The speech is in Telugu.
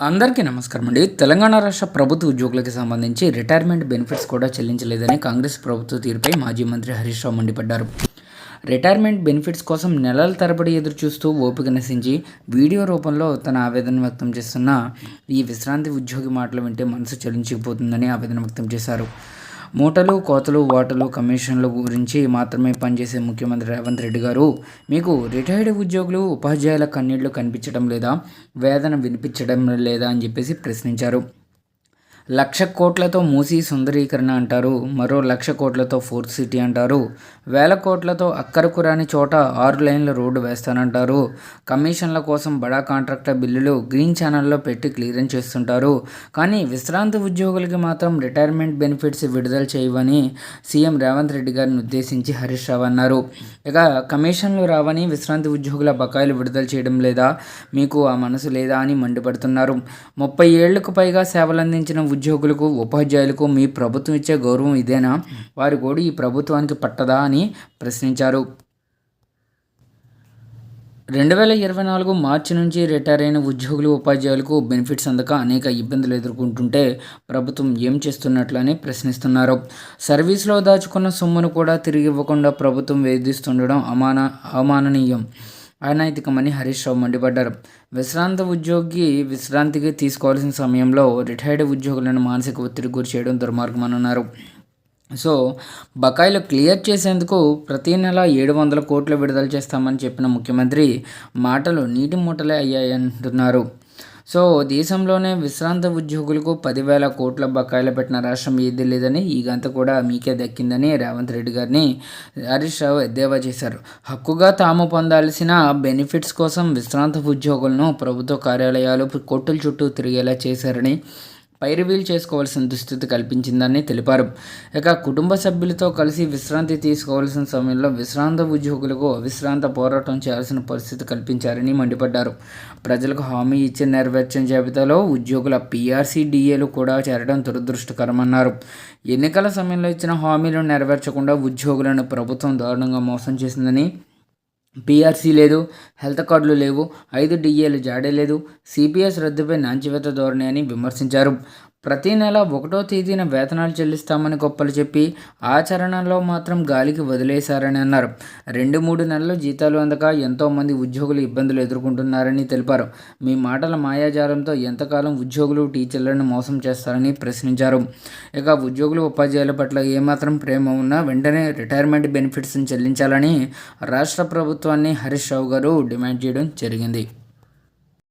అందరికీ నమస్కారం అండి. తెలంగాణ రాష్ట్ర ప్రభుత్వ ఉద్యోగులకు సంబంధించి రిటైర్మెంట్ బెనిఫిట్స్ కూడా చెల్లించలేదని కాంగ్రెస్ ప్రభుత్వ తీరుపై మాజీ మంత్రి హరీష్ రావు మండిపడ్డారు. రిటైర్మెంట్ బెనిఫిట్స్ కోసం నెలల తరబడి ఎదురు చూస్తూ ఓపిక నశించి వీడియో రూపంలో తన ఆవేదన వ్యక్తం చేస్తున్న ఈ విశ్రాంతి ఉద్యోగి మాటలు వింటే మనసు చలించిపోతుందని ఆవేదన వ్యక్తం చేశారు. మూటలు కోతలు ఓటలు కమిషన్ల గురించి మాత్రమే పనిచేసే ముఖ్యమంత్రి రేవంత్ రెడ్డి గారు మీకు రిటైర్డ్ ఉద్యోగులు ఉపాధ్యాయుల కన్నీళ్ళు కనిపించడం లేదా వేదన వినిపించడం లేదా అని చెప్పేసి ప్రశ్నించారు. లక్ష కోట్లతో మూసి సుందరీకరణ అంటారు. మరో లక్ష కోట్లతో ఫోర్త్ సిటీ అంటారు. వేల కోట్లతో అక్కరకు రాని చోట ఆరు లైన్ల రోడ్డు వేస్తానంటారు. కమిషన్ల కోసం బడా కాంట్రాక్టర్ బిల్లులు గ్రీన్ ఛానల్లో పెట్టి క్లియరెన్స్ చేస్తుంటారు. కానీ విశ్రాంతి ఉద్యోగులకి మాత్రం రిటైర్మెంట్ బెనిఫిట్స్ విడుదల చేయవని సీఎం రేవంత్ రెడ్డి గారిని ఉద్దేశించి హరీష్ రావు అన్నారు. ఇక కమిషన్లు రావని విశ్రాంతి ఉద్యోగుల బకాయిలు విడుదల చేయడం లేదా మీకు ఆ మనసు లేదా అని మండిపడుతున్నారు. ముప్పై ఏళ్ళకు పైగా సేవలందించిన ఉద్యోగులకు ఉపాధ్యాయులకు మీ ప్రభుత్వం ఇచ్చే గౌరవం ఇదేనా? వారు కూడా ఈ ప్రభుత్వానికి పట్టదా అని ప్రశ్నించారు. రెండు వేల ఇరవై నాలుగు మార్చి నుంచి రిటైర్ అయిన ఉద్యోగులు ఉపాధ్యాయులకు బెనిఫిట్స్ అందక అనేక ఇబ్బందులు ఎదుర్కొంటుంటే ప్రభుత్వం ఏం చేస్తున్నట్లని ప్రశ్నిస్తున్నారు. సర్వీస్లో దాచుకున్న సొమ్మును కూడా తిరిగి ఇవ్వకుండా ప్రభుత్వం వేధిస్తుండడం అమాన అవమాననీయం. అనైతికమని హరీష్ రావు మండిపడ్డారు. విశ్రాంత ఉద్యోగి విశ్రాంతికి తీసుకోవాల్సిన సమయంలో రిటైర్డ్ ఉద్యోగులను మానసిక ఒత్తిడి గురి చేయడం దుర్మార్గమన్నారు సో బకాయిలు క్లియర్ చేసేందుకు ప్రతి నెల ఏడు వందల కోట్లు విడుదల చేస్తామని చెప్పిన ముఖ్యమంత్రి మాటలు నీటి మూటలే అయ్యాయంటున్నారు. సో దేశంలోనే విశ్రాంత ఉద్యోగులకు పదివేల కోట్ల బకాయిలు పెట్టిన రాష్ట్రం ఏది లేదని ఈ గంత కూడా మీకే దక్కిందని రేవంత్ రెడ్డి గారిని హరీష్ రావు ఎద్దేవా చేశారు. హక్కుగా తాము పొందాల్సిన బెనిఫిట్స్ కోసం విశ్రాంత ఉద్యోగులను ప్రభుత్వ కార్యాలయాలు కోర్టుల చుట్టూ తిరిగేలా చేశారని పైరువీలు చేసుకోవాల్సిన దుస్థితి కల్పించిందని తెలిపారు. ఇక కుటుంబ సభ్యులతో కలిసి విశ్రాంతి తీసుకోవాల్సిన సమయంలో విశ్రాంత ఉద్యోగులకు అవిశ్రాంత పోరాటం చేయాల్సిన పరిస్థితి కల్పించారని మండిపడ్డారు. ప్రజలకు హామీ ఇచ్చి నెరవేర్చిన జాబితాలో ఉద్యోగుల పీఆర్సీ డిఏలు కూడా చేరడం దురదృష్టకరమన్నారు. ఎన్నికల సమయంలో ఇచ్చిన హామీలను నెరవేర్చకుండా ఉద్యోగులను ప్రభుత్వం దారుణంగా మోసం చేసిందని పీఆర్సీ లేదు హెల్త్ కార్డులు లేవు ఐదు డిఏలు జాడే లేదు సిపిఎస్ రద్దుపై నాంచివేత ధోరణి అని విమర్శించారు. ప్రతి నెల ఒకటో తేదీన వేతనాలు చెల్లిస్తామని గొప్పలు చెప్పి ఆచరణలో మాత్రం గాలికి వదిలేశారని అన్నారు. రెండు మూడు నెలలు జీతాలు అందక ఎంతోమంది ఉద్యోగులు ఇబ్బందులు ఎదుర్కొంటున్నారని తెలిపారు. మీ మాటల మాయాజాలంతో ఎంతకాలం ఉద్యోగులు టీచర్లను మోసం చేస్తారని ప్రశ్నించారు. ఇక ఉద్యోగులు ఉపాధ్యాయుల పట్ల ఏమాత్రం ప్రేమ ఉన్నా వెంటనే రిటైర్మెంట్ బెనిఫిట్స్ని చెల్లించాలని రాష్ట్ర ప్రభుత్వాన్ని హరీష్ రావు గారు డిమాండ్ చేయడం జరిగింది.